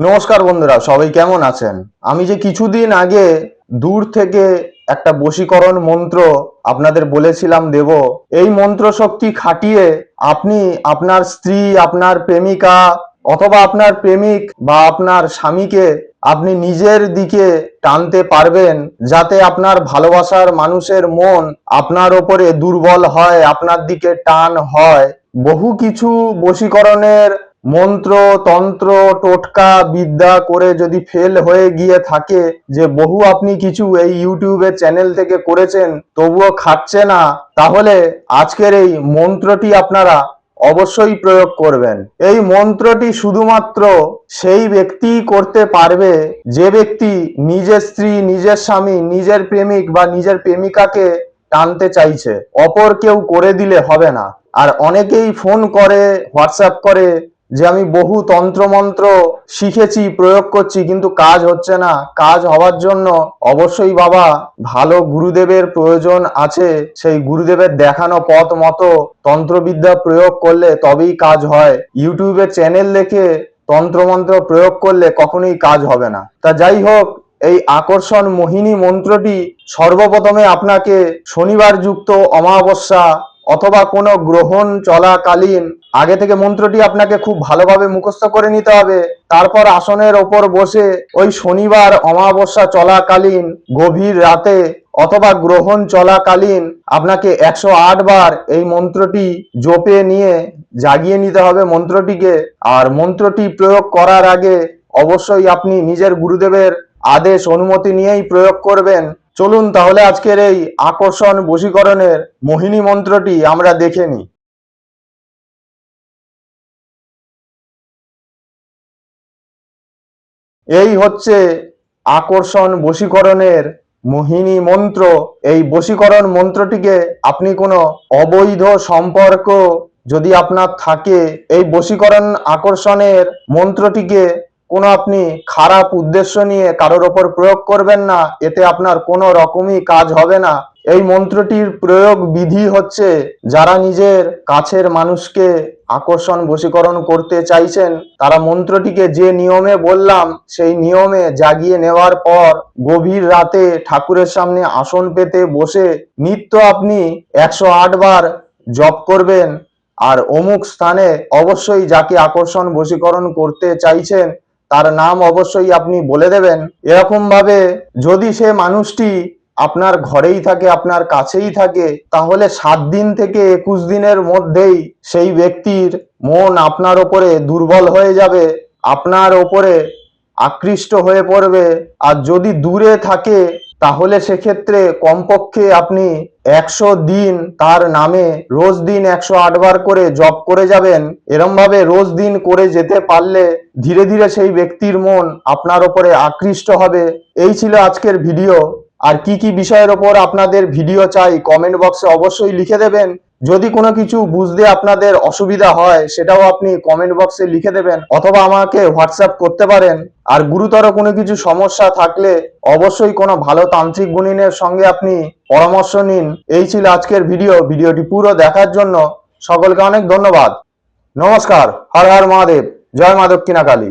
নমস্কার বন্ধুরা, সবাই কেমন আছেন? আমি যে কিছুদিন আগে দূর থেকে একটা বশীকরণ মন্ত্র আপনাদের বলেছিলাম দেব। এই মন্ত্র শক্তি খাটিয়ে আপনি আপনার স্ত্রী, আপনার প্রেমিকা অথবা আপনার প্রেমিক বা আপনার স্বামীকে আপনি নিজের দিকে টানতে পারবেন, যাতে আপনার ভালোবাসার মানুষের মন আপনার ওপরে দুর্বল হয়, আপনার দিকে টান হয়। বহু কিছু বশীকরণের মন্ত্র, তন্ত্র, টোটকা, বিদ্যা করে যদি ফেল হয়ে গিয়ে থাকে, যে বহু আপনি কিছু এই ইউটিউবের চ্যানেল থেকে করেছেন, তবুও খাচ্ছে না, তাহলে আজকের এই মন্ত্রটি আপনারা অবশ্যই প্রয়োগ করবেন। এই মন্ত্রটি শুধুমাত্র সেই ব্যক্তি করতে পারবে, যে ব্যক্তি নিজের স্ত্রী, নিজের স্বামী, নিজের প্রেমিক বা নিজের প্রেমিকাকে টানতে চাইছে। অপর কেউ করে দিলে হবে না। আর অনেকেই ফোন করে হোয়াটসঅ্যাপ করে যে আমি বহু তন্ত্রমন্ত্র শিখেছি, প্রয়োগ করছি, কিন্তু কাজ হচ্ছে না। কাজ হওয়ার জন্য অবশ্যই বাবা ভালো গুরুদেবের প্রয়োজন আছে। সেই গুরুদেবের দেখানো পথ মতো তন্ত্রবিদ্যা প্রয়োগ করলে তবেই কাজ হয়। ইউটিউবে চ্যানেল দেখে তন্ত্রমন্ত্র প্রয়োগ করলে কখনোই কাজ হবে না। তা যাই হোক, এই আকর্ষণ মোহিনী মন্ত্রটি সর্বপ্রথমে আপনাকে শনিবার যুক্ত অমাবস্যা অথবা কোনো গ্রহণ চলাকালীন আগে থেকে মন্ত্রটি আপনাকে খুব ভালোভাবে মুখস্থ করে নিতে হবে। তারপর আসনের ওপর বসে ওই শনিবার অমাবস্যা চলাকালীন গভীর রাতে অথবা গ্রহণ চলাকালীন আপনাকে একশো আট বার এই মন্ত্রটি জপে নিয়ে জাগিয়ে নিতে হবে মন্ত্রটিকে। আর মন্ত্রটি প্রয়োগ করার আগে অবশ্যই আপনি নিজের গুরুদেবের আদেশ অনুমতি নিয়েই প্রয়োগ করবেন। চলুন তাহলে আজকের এই আকর্ষণ বশীকরণের মোহিনী মন্ত্রটি আমরা দেখে নিই। এই হচ্ছে আকর্ষণ বশীকরণের মোহিনী মন্ত্র। এই বশীকরণ মন্ত্রটিকে আপনি কোনো অবৈধ সম্পর্ক যদি আপনার থাকে, এই বশীকরণ আকর্ষণের মন্ত্রটিকে কোনো আপনি খারাপ উদ্দেশ্য নিয়ে কারোর ওপর প্রয়োগ করবেন না, এতে আপনার কোনো রকমই কাজ হবে না। এই মন্ত্রটির প্রয়োগ বিধি হচ্ছে, যারা নিজের কাছের মানুষকে আকর্ষণ, বশীকরণ করতে চাইছেন, তারা মন্ত্রটিকে যে নিয়মে বললাম, সেই নিয়মে জাগিয়ে নেওয়ার পর গভীর রাতে ঠাকুরের সামনে আসন পেতে বসে নিত্য আপনি একশো আট বার জপ করবেন। আর অমুক স্থানে অবশ্যই যাকে আকর্ষণ, বশীকরণ করতে চাইছেন তার নাম অবশ্যই আপনি বলে দেবেন। এরকম ভাবে যদি সে মানুষটি আপনার ঘরেই থাকে, আপনার কাছেই থাকে, তাহলে সাত দিন থেকে একুশ দিনের মধ্যেই সেই ব্যক্তির মন আপনার ওপরে দুর্বল হয়ে যাবে, আপনার ওপরে আকৃষ্ট হয়ে পড়বে। আর যদি দূরে থাকে তাহলে সেক্ষেত্রে কমপক্ষে আপনি একশো দিন তার নামে রোজ দিন একশো বার করে জপ করে যাবেন। এরম ভাবে রোজ দিন করে যেতে পারলে ধীরে ধীরে সেই ব্যক্তির মন আপনার ওপরে আকৃষ্ট হবে। এই ছিল আজকের ভিডিও। আর কি কি বিষয়ের ওপর আপনাদের ভিডিও চাই কমেন্ট বক্সে অবশ্যই লিখে দেবেন। যদি কোনো কিছু বুঝতে আপনাদের অসুবিধা হয়, সেটাও আপনি কমেন্ট বক্সে লিখে দেবেন। অথবা আমাকে হোয়াটসঅ্যাপ করতে পারেন। আর গুরুতর কোনো কিছু সমস্যা থাকলে অবশ্যই কোনো ভালো তান্ত্রিক গুণিনের সঙ্গে আপনি পরামর্শ নিন। এই ছিল আজকের ভিডিও। ভিডিওটি পুরো দেখার জন্য সকলকে অনেক ধন্যবাদ। নমস্কার। হর হর মহাদেব। জয় মাধব কিনাকালী কালী